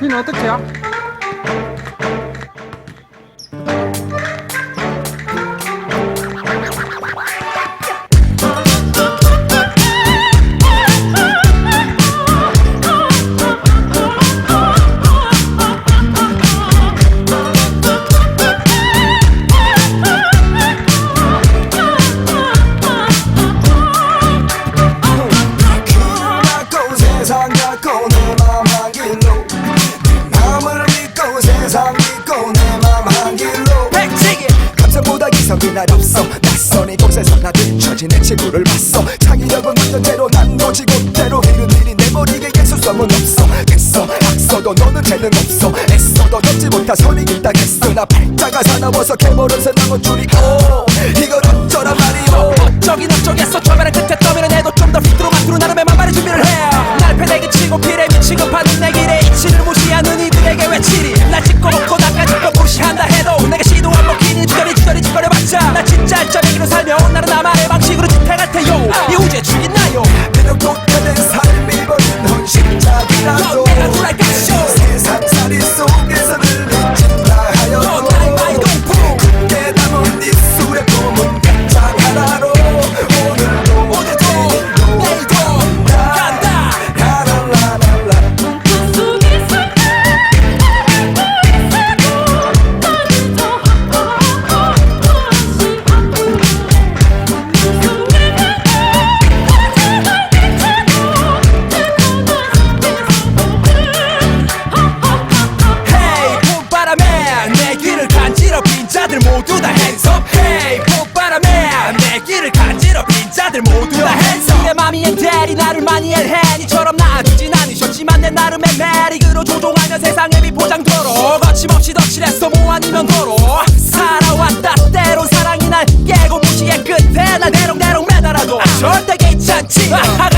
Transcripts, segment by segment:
Minota aqui, ó. 나 팔자가 사나워서 개머리서 나무 줄이고 이건 어쩌란 말이오. 저기 나 절대 괜찮지. 아, 아,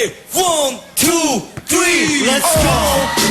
ready? One, two, three, let's go.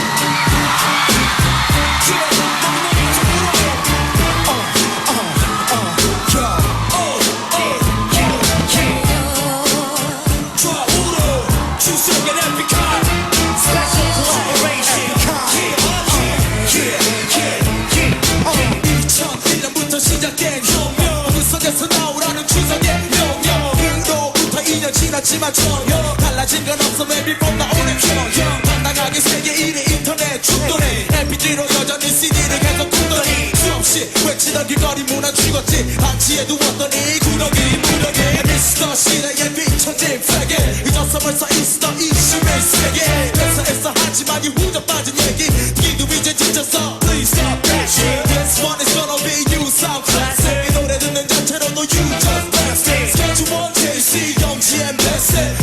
지나치마 전혀 달라진 건 없어. Maybe from the old and young 당당하게 세계 1위 인터넷 죽더니 LPG로 여전히 CD를 계속 굽더니 수없이 외치던 길거리 문화 죽었지. 한치에 두었더니 구더기 무더기. 미스터 시대에 비춰진 세계. 잊었어 벌써 있어 이슈의 세계. 애써 애써 하지만 이 후져 빠진 얘기. 니도 이제 지쳤어 Please stop that shit. This one is gonna be you some classic 이 노래 듣는 자체로도 you just blast it. 스케줄 원제이 영지의 메시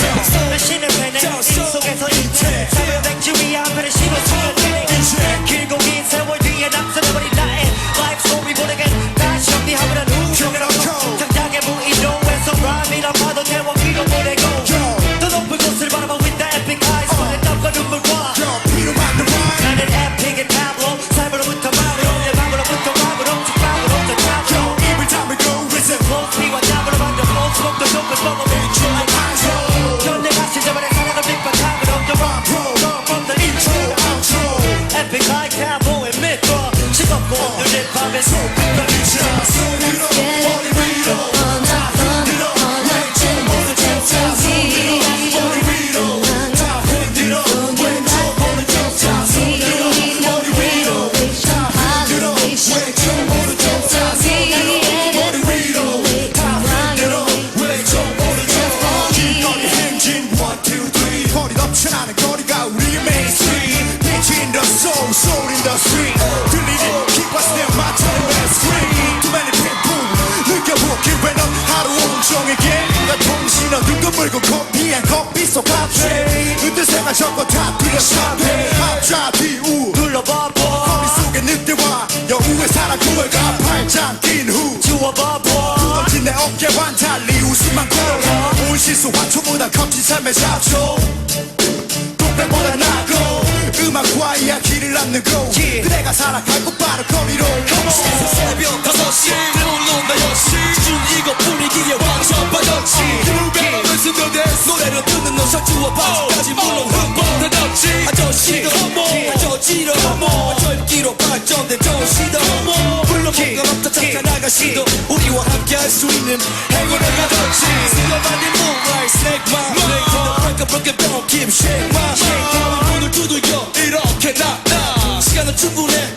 myself. 샵해 앞좌 뒤우 눌러봐봐. 거리 속에 늑대와 여우의 사랑 구월가 팔짱 낀후. 주워봐봐. 무너진 내 어깨와 달리 웃음만 걸어가. 온 실수 화초보다 값진 삶의 잡초 동백보다 낫고 음악과 이야기를 남는 곳 그대가 살아갈 곧바로 거리로 새벽 5시 들어온다 역시 준 이거 분위기에 왕성 빠졌지 누가 연습도대 노래를 듣는 너 셔츠와 바지까지 물론 흠뻑 터졌지 아저씨도 아저씨로 젊기로 발전된 물론 뭔가 없다 잠깐 아가씨도 우리와 함께 할 수 있는 행운을 가졌지 스쳐가는 moonlight snake my the break of broken bone keep shake my 나나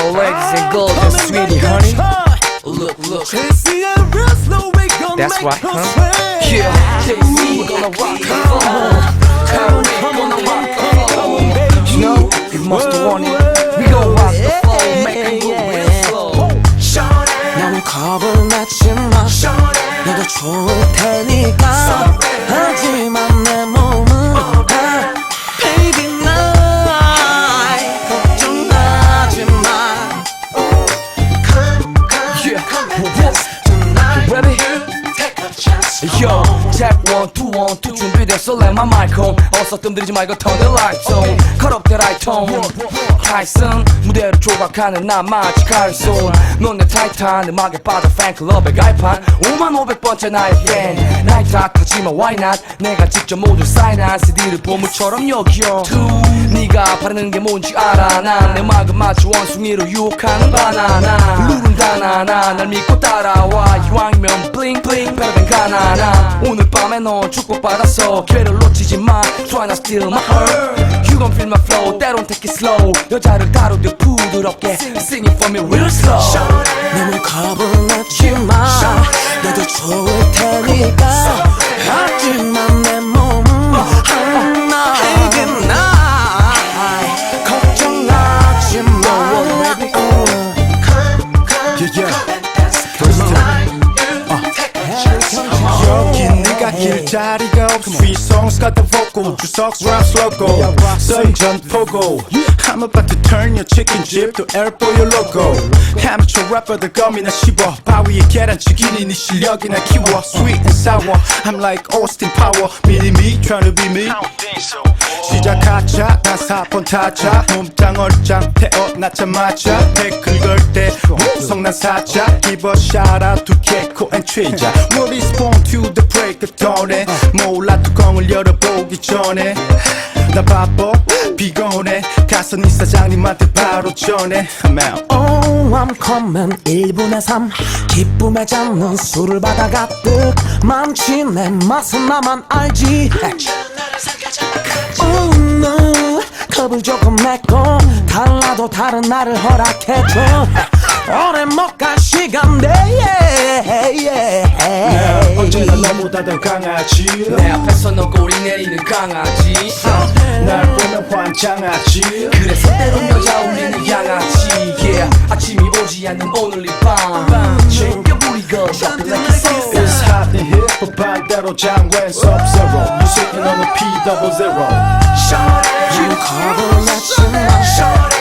my ladies and girls and sweetie honey Look, look That's right, huh? Yeah, JC gonna rock the phone Come on, gonna rock the phone You know, you must have wanted We gon' rock the phone, make 'em move real slow 나는 겁을 내지 마 너도 좋을 테니까 My mic on 어서 뜸들이지 말고 turn the lights on. Cut up the right tone 하이슨 무대로 조각하는 나 마치 칼손 넌내 타이탄. 음악에 빠져 팬클럽에 가입한 5만 500번째 나의 팬. 나이 탓하지마 why not? 내가 직접 모두 사인한 CD를 보물처럼 여겨 네가 바라는 게 뭔지 알아. 난내 음악은 마치 원숭이로 유혹하는 바나나. 룰은 단 하나 날 믿고 따라와. 이왕이면 블링 블링 베러된 가나나. 오늘 밤에 넌 축복받았어 기회를 놓치지 마. Try not steal my heart. You gon' feel my flow. 때론 take it slow. 여자를 다루듯 부드럽게 Sing it for me real slow. 너무 겁을 내지 마 너도 좋을 테니까. 하지만 내 몸은 vocal 주석 raps logo 선전 포고 I'm about to turn your chicken 집 to air for your logo amateur rapper들 껌이나 씹어 바위에 계란치기니 네 실력이나 키워 Sweet and sour I'm like Austin Power Mini me trying to be me 시작하자 난 사번 타자 몸짱 얼짱 태어나자마자 댓글 걸때 성난 사자 Give a shout out to Keko and Treja We'll respond to the break of dawn에 몰라 뚜껑을 열어보기 전에 나 바빠 피곤해 가서 네 사장님한테 바로 전해. I'm out Oh I'm coming. 1분의 3 기쁨에 잡는 술을 받아 가득 많지 내 맛은 나만 알지. Oh no. 겁을 조금 내고 달라도 다른 나를 허락해줘 오래 못갈 시간대 yeah, yeah. 언제나 너보다 더 강하지. 내 앞에서 너 꼬리 내리는 강아지. 날 보면 환장하지. 그래서 때론 여자 울리는 양아치. Yeah. 아침이 오지 않는 오늘 이밤. It's hot in here, but 반대로 장외 sub-zero You sitting on the P double zero. 겁을 내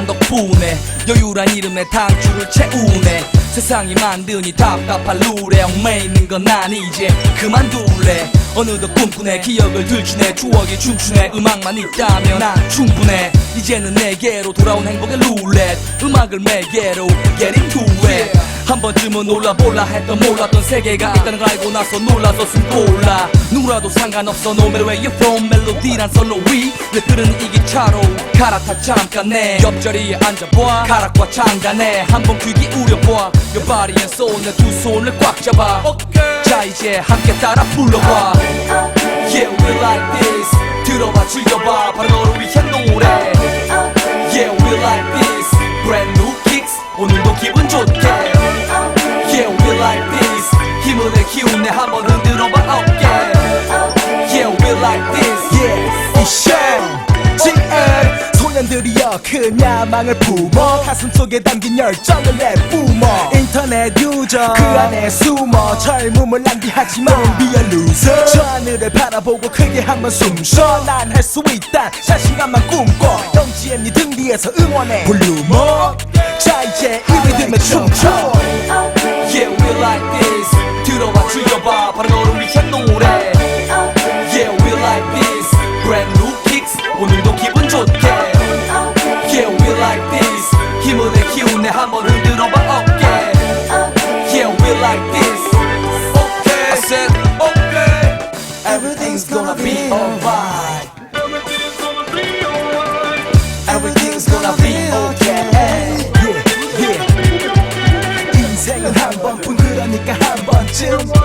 한간 덕분에 여유란 이름의 당주를 채우네. 세상이 만드니 답답할 룰에 얽매이는 건 난 이제 그만둘래. 어느덧 꿈꾸네 기억을 들추네. 추억이 춤추네. 음악만 있다면 난 충분해 이제는 내게로 돌아온 행복의 룰렛. 음악을 매개로 get into it. 한 번쯤은 놀라볼라 했던 몰랐던 세계가 있다는 걸 알고 나서 놀라서 숨 골라. 누구라도 상관없어 no matter where you're from. 멜로디란 솔로 위 랩들은 이 기차로 갈아타 잠깐 내 옆자리에 앉아봐. 가락과 장단에. 한번 귀 기울여봐. Your body and soul 내 두 손을 꽉 잡아. 자 이제 함께 따라 불러봐 Yeah we like this 들어봐 즐겨봐 바로 너를 위한 노래 Yeah we like this brand new kicks 오늘도 기분 좋게 Yeah we like this 힘을 내 기운 내 한번 흔들어봐 어깨 Yeah we like this Yeah 이션 GL 소년들이여 큰 야망을 품어. 가슴 속에 담긴 열정을 내뿜어. 인터넷 유저 그 안에 숨어. 젊음을 낭비하지만 Don't be a loser. 저 하늘을 바라보고 크게 한번 숨쉬어. 난 할 수 있다. 자신감만 꿈꿔. 영지의 네등 뒤에서 응원해. 볼륨업. 자 이제 이 리듬에 춤춰. Yeah we like this. 들어봐 즐겨봐. 바로 너를 위한 노래. Yeah we like this. Brand new kicks. 오늘도 기분 좋게 내 기운 내 한번 흔들어봐 어깨 Yeah we like this Okay I said okay Everything's gonna be alright Everything's gonna be okay Yeah yeah 인생은 한 번뿐 그러니까 한 번쯤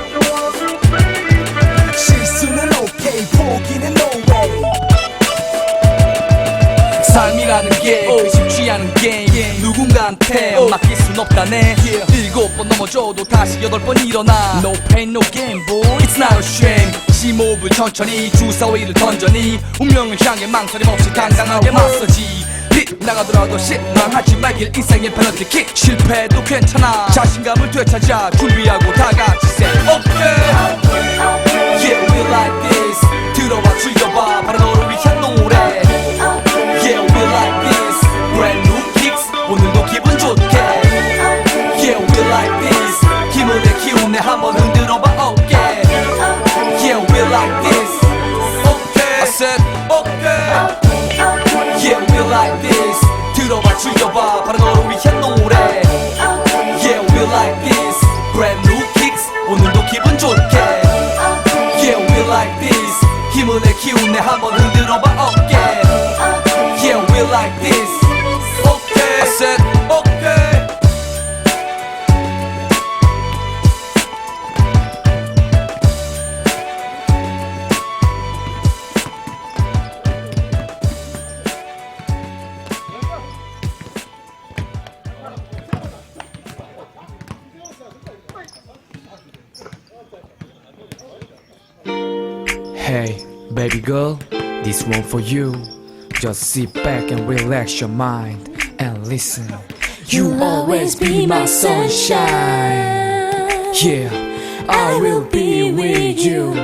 삶이라는 게 그 쉽지 않은 게임 누군가한테 맡길 순 없다네. 일곱 번 넘어져도 다시 여덟 번 일어나. No pain no gain boy. It's not a shame. 심호흡을 천천히 주사위를 던져니 운명을 향해 망설임 없이 당당하게 맞서지. 빛 나가더라도 실망하지 말길 인생의 페널티킥 실패도 괜찮아. 자신감을 되찾아 준비하고 다 같이 say okay. Yeah we like this. 들어봐 즐겨봐. 바로 너를 위한 노래 Baby girl, this one for you. Just sit back and relax your mind and listen. You always be my sunshine. Yeah, I will be with you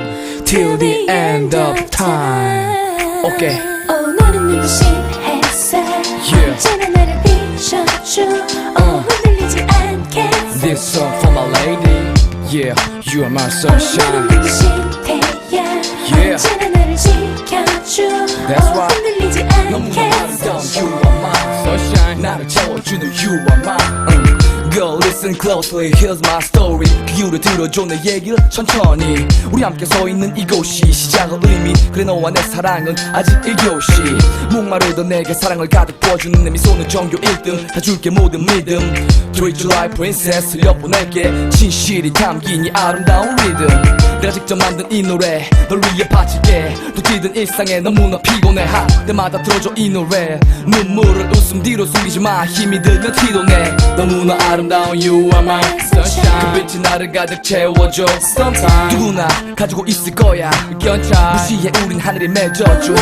till the end of time. Okay. 어 너는 눈부신 햇살 Yeah. 언제나 나를 비춰줘 어 흔들리지 않게 This song for my lady. Yeah, you are my 어 sunshine. 너는 눈부신 태양 Yeah. 언제나 나를 지켜줘. That's 어 right. 흔들리지 않게. You are my sunshine 나를 채워주는 You are 음. Girl listen closely. Here's my story. 귀를 들어줘 내 얘기를 천천히. 우리 함께 서 있는 이곳이 시작을 의미. 그래 너와 내 사랑은 아직 1교시. 목마르던 내게 사랑을 가득 부어주는 내 미소는 전교 1등. 다 줄게 모든 믿음. Treat you like princess. 흘려보낼게. 진실이 담긴 이 아름다운 리듬 내가 직접 만든 이 노래 널 위해 바칠게. 또 찌든 일상에 너무나 피곤해. 할 때마다 들어줘 이 노래. 눈물을 웃음 뒤로 숨기지 마. 힘이 들면 티도 내 너무나 아름다운 You are my sunshine. 그 빛이 나를 가득 채워줘. Sometime 누구나 가지고 있을 거야. 견차 무시해. 우린 하늘이 맺어줘